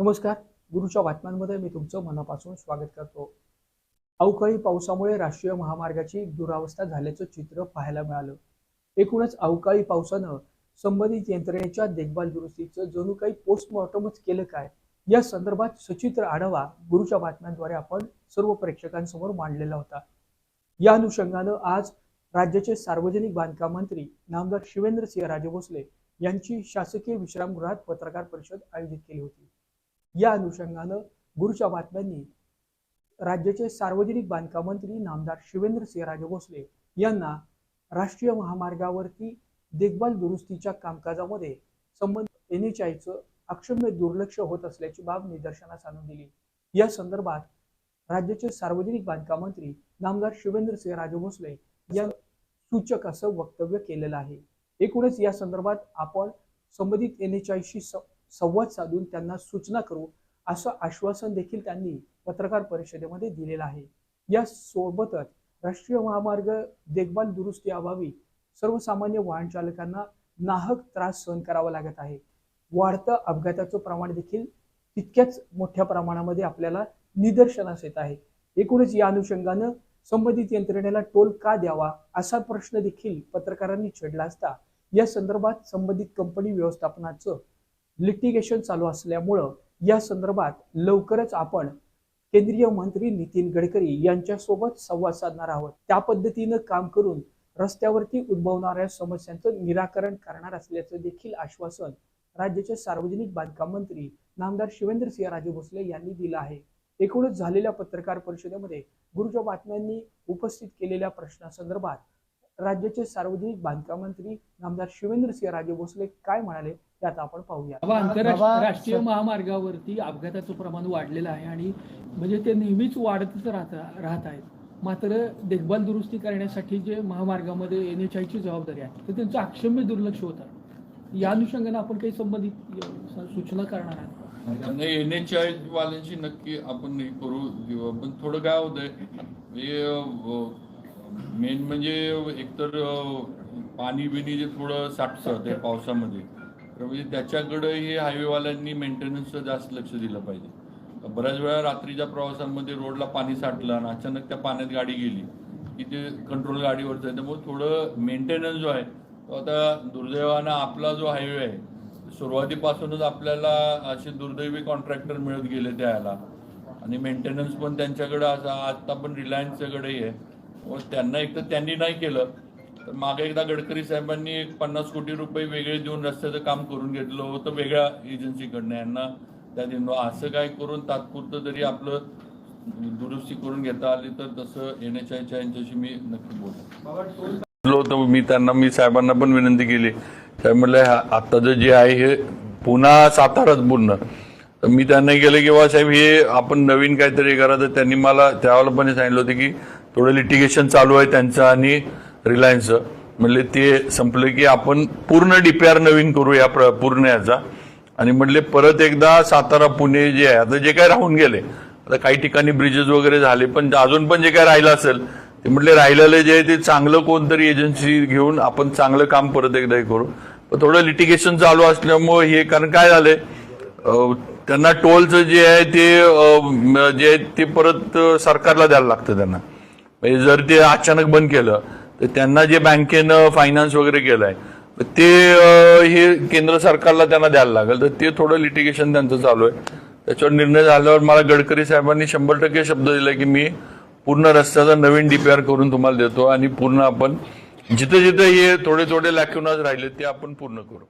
नमस्कार. गुरुच्या बातम्यांमध्ये मी तुमचं मनापासून स्वागत करतो. अवकाळी पावसामुळे राष्ट्रीय महामार्गाची दुरावस्था झाल्याचं चित्र पाहायला मिळालं. एकूणच अवकाळी पावसानं संबंधित यंत्रणेच्या देखभाल दुरुस्तीचं जणू काही पोस्टमॉर्टमच केलं काय? या संदर्भात सचित्र आढावा गुरुच्या बातम्यांद्वारे आपण सर्व प्रेक्षकांसमोर मांडलेला होता. या अनुषंगानं आज राज्याचे सार्वजनिक बांधकाम मंत्री नामदार शिवेंद्र सिंह राजे भोसले यांची शासकीय विश्रामगृहात पत्रकार परिषद आयोजित केली होती. या अनुषंगानं गुरुच्या बातम्यांनी राज्याचे सार्वजनिक बांधकाम मंत्री नामदार शिवेंद्र सिंहराजे भोसले यांना राष्ट्रीय महामार्गावरती देखभाल दुरुस्तीच्या कामकाजामध्ये संबंध एन एच आयचं अक्षम्य दुर्लक्ष होत असल्याची बाब निदर्शनास आणून दिली. या संदर्भात राज्याचे सार्वजनिक बांधकाम मंत्री नामदार शिवेंद्र सिंहराजे भोसले या सूचक असं वक्तव्य केलेलं आहे. एकूणच या संदर्भात आपण संबंधित एन एच आयशी संवाद साधून त्यांना सूचना करू असं आश्वासन देखील त्यांनी पत्रकार परिषदेमध्ये दिलेलं आहे. या सोबतच राष्ट्रीय महामार्ग देखभाल दुरुस्ती अभावी सर्वसामान्य वाहन चालकांना नाहक त्रास सहन करावा लागत आहे. वाढतं अपघाताचं प्रमाण देखील तितक्याच मोठ्या प्रमाणामध्ये आपल्याला निदर्शनास येत आहे. एकूणच या अनुषंगानं संबंधित यंत्रणेला टोल का द्यावा असा प्रश्न देखील पत्रकारांनी छेडला असता या संदर्भात संबंधित कंपनी व्यवस्थापनाचं लिटिगेशन चालू असल्यामुळं या संदर्भात लवकरच आपण केंद्रीय मंत्री नितीन गडकरी यांच्यासोबत संवाद साधणार आहोत. त्या पद्धतीनं काम करून रस्त्यावरती उद्भवणाऱ्या समस्यांचं निराकरण करणार असल्याचं देखील आश्वासन राज्याचे सार्वजनिक बांधकाम मंत्री नामदार शिवेंद्र सिंह राजे भोसले यांनी दिलं आहे. एकूणच झालेल्या पत्रकार परिषदेमध्ये गुरुच्या बातम्यांनी उपस्थित केलेल्या प्रश्नासंदर्भात राज्याचे सार्वजनिक बांधकाम मंत्री नामदार शिवेंद्र सिंह राजे भोसले काय म्हणाले त्यात आपण पाहूया. आंतरराष्ट्रीय महामार्गावरती अपघाताचं प्रमाण वाढलेलं आहे आणि म्हणजे ते नेहमीच वाढतच राहत राहत आहेत. मात्र देखभाल दुरुस्ती करण्यासाठी जे महामार्गामध्ये एन एच आयची जबाबदारी आहे तर त्यांचं अक्षम्य दुर्लक्ष होत. आहे या अनुषंगाने आपण काही संबंधित सूचना करणार आहात? नाही एन एच आय वाल्यांशी नक्की आपण हे करू देऊ. पण थोडं काय होतंय मेन म्हणजे एकतर पाणी बिणी जे थोडं साठतं ते पावसामध्ये तर म्हणजे त्याच्याकडे हे हायवेवाल्यांनी मेंटेनन्सचं जास्त लक्ष दिलं पाहिजे. बऱ्याच वेळा रात्रीच्या प्रवासामध्ये रोडला पाणी साठलं आणि अचानक त्या पाण्यात गाडी गेली की ते कंट्रोल गाडीवरचं आहे. त्यामुळे थोडं मेंटेनन्स जो आहे तो आता दुर्दैवानं आपला जो हायवे आहे सुरुवातीपासूनच आपल्याला असे दुर्दैवी कॉन्ट्रॅक्टर मिळत गेले त्याला. आणि मेंटेनन्स पण त्यांच्याकडे असा आता पण रिलायन्सच्याकडेही आहे. त्यांना एक तर त्यांनी नाही केलं. तर मागे एकदा गडकरी साहेबांनी एक पन्नास कोटी रुपये वेगळे देऊन रस्त्याचं काम करून घेतलं होतं वेगळ्या एजन्सीकडनं यांना त्या दिन असं काय करून तात्पुरतं जरी आपलं दुरुस्ती करून घेता आली तर तसं एन एच आयच्या यांच्याशी मी नक्की बोलतो. होतं मी त्यांना मी साहेबांना पण विनंती केली. साहेब म्हणलं आता जे आहे हे पुन्हा साताराच पूर्ण तर मी त्यांना गेलं की बा साहेब हे आपण नवीन काहीतरी करा. तर त्यांनी मला त्यावेळेला पण सांगितलं होतं की थोडं लिटिगेशन चालू आहे त्यांचं आणि रिलायन्सचं म्हणले ते संपलं की आपण पूर्ण डीपीआर नवीन करू या प्र- पूर्ण याचा. आणि म्हणले परत एकदा सातारा पुणे जे आहे आता जे काय राहून गेले आता काही ठिकाणी ब्रिजेस वगैरे झाले पण अजून पण जे काय राहिलं असेल ते म्हटले राहिलेलं जे आहे ते चांगलं कोणतरी एजन्सी घेऊन आपण चांगलं काम परत एकदा हे करू. पण थोडं लिटिगेशन चालू असल्यामुळे हे कारण काय झालंय त्यांना टोलचं जे आहे ते जे आहे ते परत सरकारला द्यायला लागतं त्यांना. म्हणजे जर ते अचानक बंद केलं तर त्यांना जे बँकेनं फायनान्स वगैरे केलंय ते हे केंद्र सरकारला त्यांना द्यायला लागेल. तर ते थोडं लिटिगेशन त्यांचं चालू आहे. त्याच्यावर निर्णय झाल्यावर मला गडकरी साहेबांनी शंभर टक्के शब्द दिला की मी पूर्ण रस्त्याचा नवीन डीपीआर करून तुम्हाला देतो आणि पूर्ण आपण जिथे जिथे हे थोडे थोडे लॅक्युनाज राहिले ते आपण पूर्ण करू.